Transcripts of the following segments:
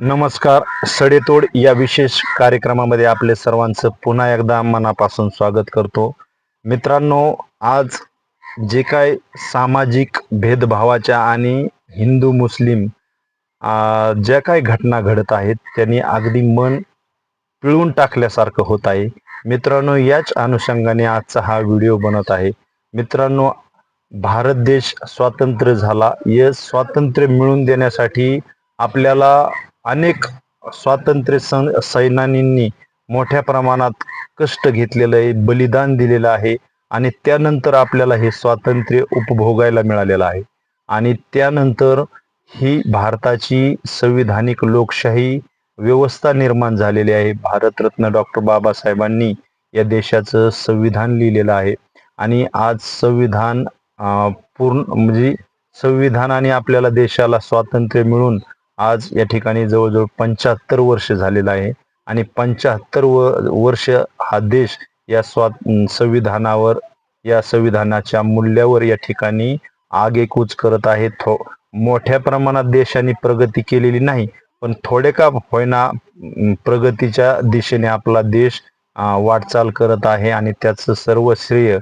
नमस्कार सडेतोड या विशेष कार्यक्रमामध्ये आपले सर्वांचं पुन्हा एकदा मनापासून स्वागत करतो. मित्रांनो आज जे काय सामाजिक भेदभावाच्या आणि हिंदू मुस्लिम ज्या काय घटना घडत आहेत त्यांनी अगदी मन पिळून टाकल्यासारखं होत आहे. मित्रांनो याच अनुषंगाने आजचा हा व्हिडिओ बनत आहे. मित्रांनो भारत देश स्वातंत्र्य झाला. या स्वातंत्र्य मिळवून देण्यासाठी आपल्याला अनेक स्वातंत्र्य सं सैनानींनी मोठ्या प्रमाणात कष्ट घेतलेलं आहे बलिदान दिलेलं आहे आणि त्यानंतर आपल्याला हे स्वातंत्र्य उपभोगायला मिळालेलं आहे. आणि त्यानंतर ही भारताची संविधानिक लोकशाही व्यवस्था निर्माण झालेली आहे. भारतरत्न डॉक्टर बाबासाहेबांनी या देशाचं संविधान लिहिलेलं आहे. आणि आज संविधान पूर्ण म्हणजे संविधानाने आपल्याला देशाला स्वातंत्र्य मिळून आज या ठिकाणी जवळजवळ पंच्याहत्तर वर्ष झालेलं आहे. आणि पंच्याहत्तर व वर्ष हा देश या स्वा संविधानावर या संविधानाच्या मूल्यावर या ठिकाणी आगेकूच करत आहे. थो मोठ्या प्रमाणात देशाने प्रगती केलेली नाही पण थोडे का होईना प्रगतीच्या दिशेने आपला देश वाटचाल करत आहे. आणि त्याचं सर्व श्रेय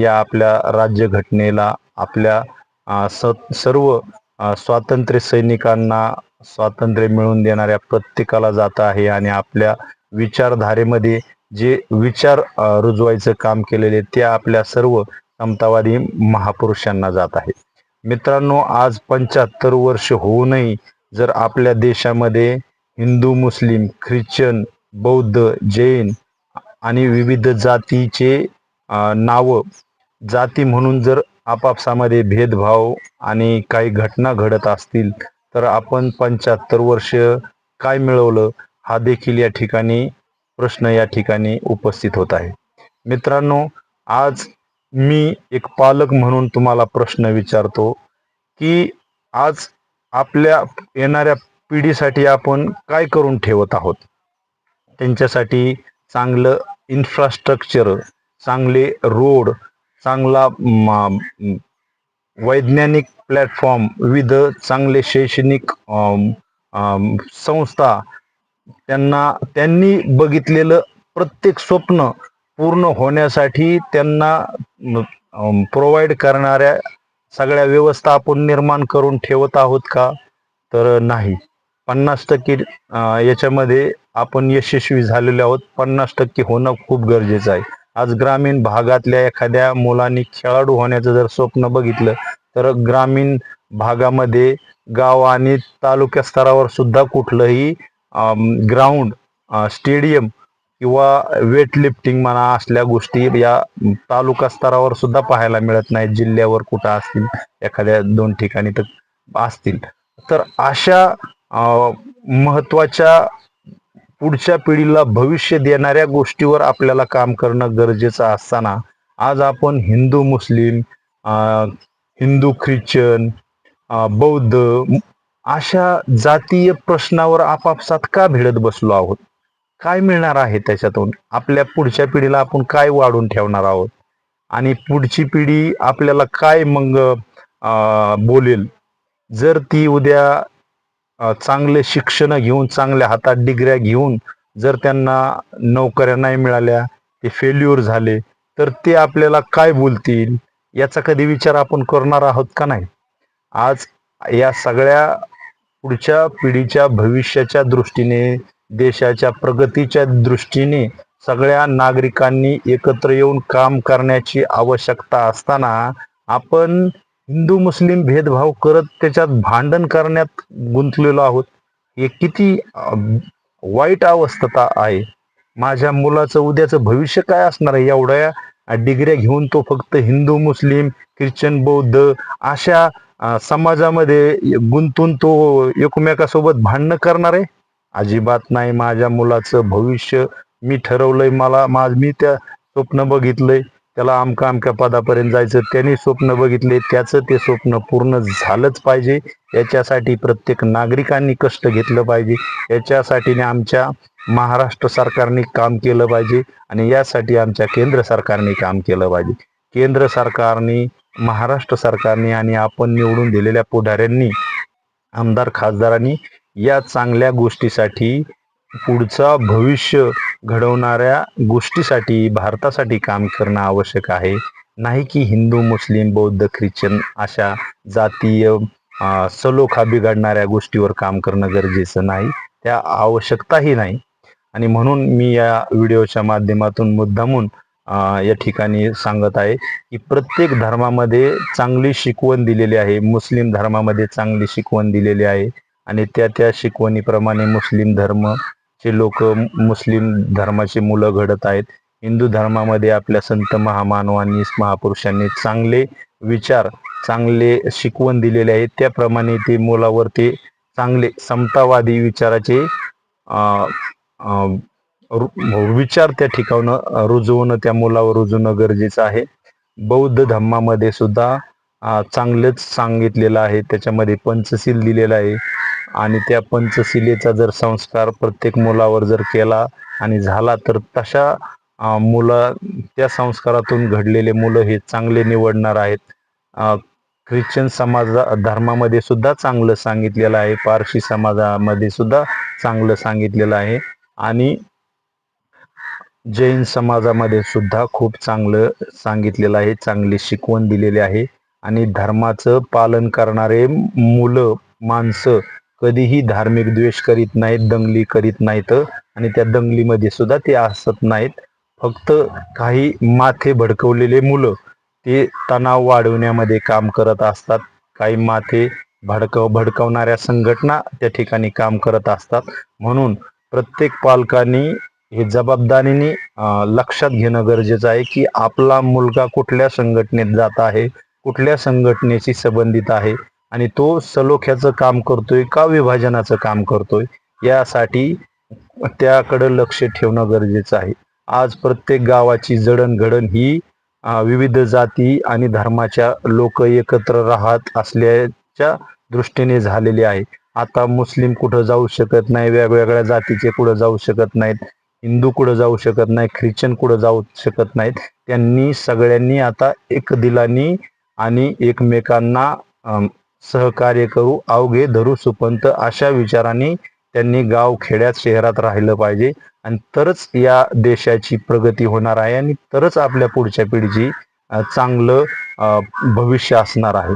या आपल्या राज्यघटनेला आपल्या स- सर्व स्वातंत्र्य सैनिकांना स्वातंत्र्य मिळवून देणाऱ्या प्रत्येकाला जात आहे आणि आपल्या विचारधारेमध्ये जे विचार रुजवायचं काम केलेले ते आपल्या सर्व समतावादी महापुरुषांना जात आहे. मित्रांनो आज पंच्याहत्तर वर्ष होऊनही जर आपल्या देशामध्ये हिंदू मुस्लिम ख्रिश्चन बौद्ध जैन आणि विविध जातीचे नावं जाती म्हणून जर आपापसामध्ये भेदभाव आणि काही घटना घडत असतील तर आपण पंच्याहत्तर वर्ष काय मिळवलं हा देखील या ठिकाणी प्रश्न या ठिकाणी उपस्थित होत आहे. मित्रांनो आज मी एक पालक म्हणून तुम्हाला प्रश्न विचारतो की आज आपल्या येणाऱ्या पिढीसाठी आपण काय करून ठेवत आहोत? त्यांच्यासाठी चांगलं इन्फ्रास्ट्रक्चर चांगले रोड चांगला वैज्ञानिक प्लॅटफॉर्म विविध चांगले शैक्षणिक संस्था त्यांना त्यांनी बघितलेलं प्रत्येक स्वप्न पूर्ण होण्यासाठी त्यांना प्रोव्हाइड करणाऱ्या सगळ्या व्यवस्था आपण निर्माण करून ठेवत आहोत का? तर नाही. पन्नास टक्के याच्यामध्ये आपण यशस्वी झालेले आहोत. पन्नास टक्के होणं खूप गरजेचं आहे. आज ग्रामीण भागातल्या एखाद्या मुलांनी खेळाडू होण्याचं जर स्वप्न बघितलं तर ग्रामीण भागामध्ये गाव आणि तालुक्या स्तरावर सुद्धा कुठलंही ग्राउंड स्टेडियम किंवा वेटलिफ्टिंग म्हणा असल्या गोष्टी या तालुका स्तरावर सुद्धा पाहायला मिळत नाहीत जिल्ह्यावर कुठं असतील एखाद्या दोन ठिकाणी तर असतील. तर अशा महत्त्वाच्या पुढच्या पिढीला भविष्य देणाऱ्या गोष्टीवर आपल्याला काम करणं गरजेचं असताना आज आपण हिंदू मुस्लिम हिंदू ख्रिश्चन बौद्ध अशा जातीय प्रश्नावर आपापसात का भिडत बसलो आहोत? काय मिळणार आहे त्याच्यातून? आपल्या पुढच्या पिढीला आपण काय वाढून ठेवणार आहोत? आणि पुढची पिढी आपल्याला काय मग बोलेल? जर ती उद्या चांगले शिक्षण घेऊन चांगल्या हातात डिग्र्या घेऊन जर त्यांना नोकऱ्या नाही मिळाल्या ते फेल्युअर झाले तर ते आपल्याला काय बोलतील? याचा कधी विचार आपण करणार आहोत का नाही? आज या सगळ्या पुढच्या पिढीच्या भविष्याच्या दृष्टीने देशाच्या प्रगतीच्या दृष्टीने सगळ्या नागरिकांनी एकत्र येऊन काम करण्याची आवश्यकता असताना आपण हिंदू मुस्लिम भेदभाव करत त्याच्यात भांडण करण्यात गुंतलेलो आहोत. हे किती वाईट अवस्था आहे. माझ्या मुलाचं उद्याचं भविष्य काय असणार आहे? एवढ्या डिग्र्या घेऊन तो फक्त हिंदू मुस्लिम ख्रिश्चन बौद्ध अशा समाजामध्ये गुंतून तो एकमेकासोबत भांडणं करणार आहे? अजिबात नाही. माझ्या मुलाचं भविष्य मी ठरवलंय. मला माझ मी त्या स्वप्न बघितलंय. त्याला अमका अमक्या पदापर्यंत जायचं. त्यांनी स्वप्न बघितले. त्याचं ते स्वप्न पूर्ण झालंच पाहिजे. याच्यासाठी प्रत्येक नागरिकांनी कष्ट घेतलं पाहिजे. याच्यासाठी आमच्या महाराष्ट्र सरकारने काम केलं पाहिजे. आणि यासाठी आमच्या केंद्र सरकारने काम केलं पाहिजे. केंद्र सरकारने महाराष्ट्र सरकारने आणि आपण निवडून दिलेल्या पुढाऱ्यांनी आमदार खासदारांनी या चांगल्या गोष्टीसाठी पुढचा भविष्य घडवणाऱ्या गोष्टीसाठी भारतासाठी काम करणं आवश्यक आहे. नाही की हिंदू मुस्लिम बौद्ध ख्रिश्चन अशा जातीय सलोखा बिघडणाऱ्या गोष्टीवर काम करणं गरजेचं नाही. त्या आवश्यकताही नाही. आणि म्हणून मी या व्हिडिओच्या माध्यमातून मुद्दामून या ठिकाणी सांगत आहे की प्रत्येक धर्मामध्ये चांगली शिकवण दिलेली आहे. मुस्लिम धर्मामध्ये चांगली शिकवण दिलेली आहे. आणि त्या त्या शिकवणीप्रमाणे मुस्लिम धर्म धर्मचे लोक मुस्लिम धर्माची मुलं घडत आहेत हिंदू धर्मामध्ये आपल्या संत महामानवांनी महापुरुषांनी चांगले विचार चांगले शिकवण दिलेले आहेत. त्याप्रमाणे ते मुलावरती चांगले समतावादी विचाराचे रु- विचार त्या ठिकाणं रुजवणं त्या मुलावर रुजवणं गरजेचं आहे. बौद्ध धर्मामध्ये सुद्धा चांगलंच सांगितलेलं आहे. त्याच्यामध्ये पंचशील दिलेलं आहे. आणि त्या पंचशिलेचा जर संस्कार प्रत्येक मुलावर जर केला आणि झाला तर तशा मुलं त्या संस्कारातून घडलेले मुलं हे चांगले निवडणार आहेत. ख्रिश्चन समाज धर्मामध्ये सुद्धा चांगलं सांगितलेलं आहे. पारशी समाजामध्ये सुद्धा चांगलं सांगितलेलं आहे. आणि जैन समाजामध्ये सुद्धा खूप चांगलं सांगितलेलं आहे चांगली शिकवण दिलेली आहे. आणि धर्माचं पालन करणारे मुलं माणसं कधीही धार्मिक द्वेष करीत नाहीत दंगली करीत नाहीत आणि त्या दंगलीमध्ये सुद्धा ते असत नाहीत. फक्त काही माथे भडकवलेले मुलं ते तणाव वाढवण्यामध्ये काम करत असतात. काही माथे भडकव भडकवणाऱ्या संघटना त्या ठिकाणी काम करत असतात. म्हणून प्रत्येक पालकांनी हे जबाबदारीने लक्षात घेणं गरजेचं आहे की आपला मुलगा कुठल्या संघटनेत जात आहे कुठल्या संघटनेशी संबंधित आहे आणि तो सलोख्याचं काम करतोय का विभाजनाचं काम करतोय यासाठी त्याकडं लक्ष ठेवणं गरजेचं आहे. आज प्रत्येक गावाची जडणघडण ही विविध जाती आणि धर्माच्या लोक एकत्र राहत असल्याच्या दृष्टीने झालेली आहे. आता मुस्लिम कुठं जाऊ शकत नाही वेगवेगळ्या जातीचे कुठं जाऊ शकत नाहीत हिंदू कुठं जाऊ शकत नाही ख्रिश्चन कुठं जाऊ शकत नाहीत त्यांनी सगळ्यांनी आता एक दिलानी आणि एकमेकांना सहकार्य करू अवघे धरू सुपंत अशा विचाराने त्यांनी गाव खेड्यात शहरात राहिलं पाहिजे. आणि तरच या देशाची प्रगती होणार आहे आणि तरच आपल्या पुढच्या पिढीची चांगलं भविष्य असणार आहे.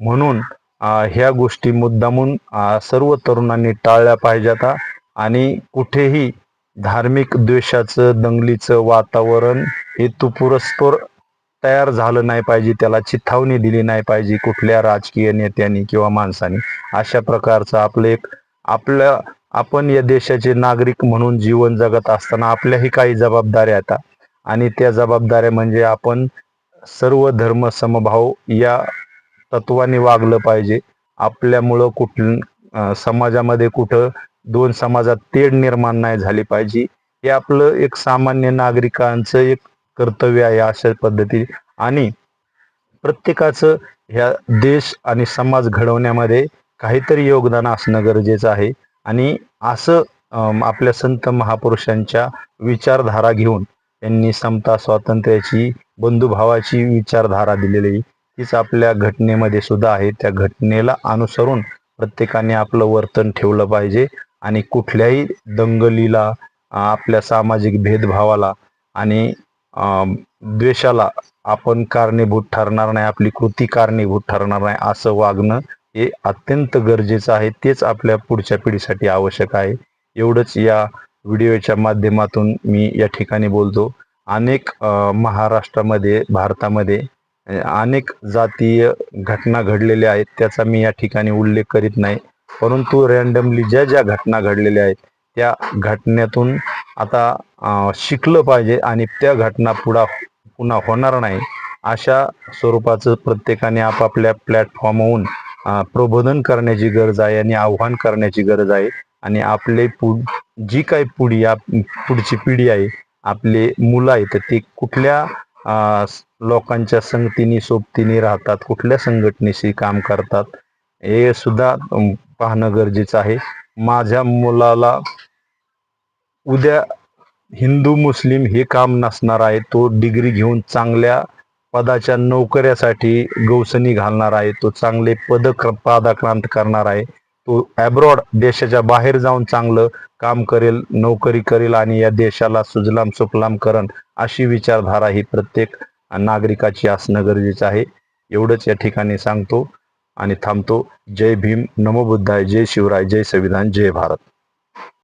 म्हणून ह्या गोष्टी मुद्दामून सर्व तरुणांनी टाळल्या पाहिजेत आणि कुठेही धार्मिक द्वेषाचं दंगलीचं वातावरण हेतुपुरस्पर तयार झालं नाही पाहिजे त्याला चिथावणी दिली नाही पाहिजे कुठल्या राजकीय नेत्यांनी किंवा माणसांनी. अशा प्रकारचं आपलं एक आपल्या आपण या देशाचे नागरिक म्हणून जीवन जगत असताना आपल्याही काही जबाबदाऱ्या येतात. आणि त्या जबाबदाऱ्या म्हणजे आपण सर्व धर्म समभाव या तत्वाने वागलं पाहिजे. आपल्यामुळं कुठ समाजामध्ये कुठं दोन समाजात तेढ निर्माण नाही झाली पाहिजे. हे आपलं एक सामान्य नागरिकांचं एक कर्तव्य आहे अशा पद्धती. आणि प्रत्येकाचं ह्या देश आणि समाज घडवण्यामध्ये काहीतरी योगदान असणं गरजेचं आहे. आणि असं आपल्या संत महापुरुषांच्या विचारधारा घेऊन त्यांनी समता स्वातंत्र्याची बंधुभावाची विचारधारा दिलेली तीच आपल्या घटनेमध्ये सुद्धा आहे. त्या घटनेला अनुसरून प्रत्येकाने आपलं वर्तन ठेवलं पाहिजे. आणि कुठल्याही दंगलीला आपल्या सामाजिक भेदभावाला आणि द्वेषाला आपण कारणीभूत ठरणार नाही आपली कृती कारणीभूत ठरणार नाही असं वागणं हे अत्यंत गरजेचं आहे. तेच आपल्या पुढच्या पिढीसाठी आवश्यक आहे. एवढंच या व्हिडिओच्या माध्यमातून मी या ठिकाणी बोलतो. अनेक महाराष्ट्रामध्ये भारतामध्ये अनेक जातीय घटना घडलेल्या आहेत. त्याचा मी या ठिकाणी उल्लेख करीत नाही. परंतु रँडमली ज्या ज्या घटना घडलेल्या आहेत त्या घटनेतून आता शिकलं पाहिजे आणि त्या घटना पुढा पुन्हा होणार नाही अशा स्वरूपाचं प्रत्येकाने आपापल्या प्लॅटफॉर्महून प्रबोधन करण्याची गरज आहे आणि आव्हान करण्याची गरज आहे. आणि आपले पुढ जी काही पुढी आप पुढची पिढी आहे आपले मुलं आहेत तर ते कुठल्या लोकांच्या संगतीने सोबतीने राहतात कुठल्या संघटनेशी काम करतात हे सुद्धा पाहणं गरजेचं आहे. माझ्या मुलाला उद्या हिंदू मुस्लिम हे काम नसणार आहे. तो डिग्री घेऊन चांगल्या पदाच्या नोकऱ्यासाठी गौसनी घालणार आहे. तो चांगले पद पादाक्रांत करणार आहे. तो ॲब्रॉड देशाच्या बाहेर जाऊन चांगलं काम करेल नोकरी करेल आणि या देशाला सुजलाम सुफलाम करण अशी विचारधारा ही प्रत्येक नागरिकाची असणं गरजेचं आहे. एवढंच या ठिकाणी सांगतो आणि थांबतो. जय भीम. नमो बुद्धाय. जय शिवराय. जय संविधान. जय भारत.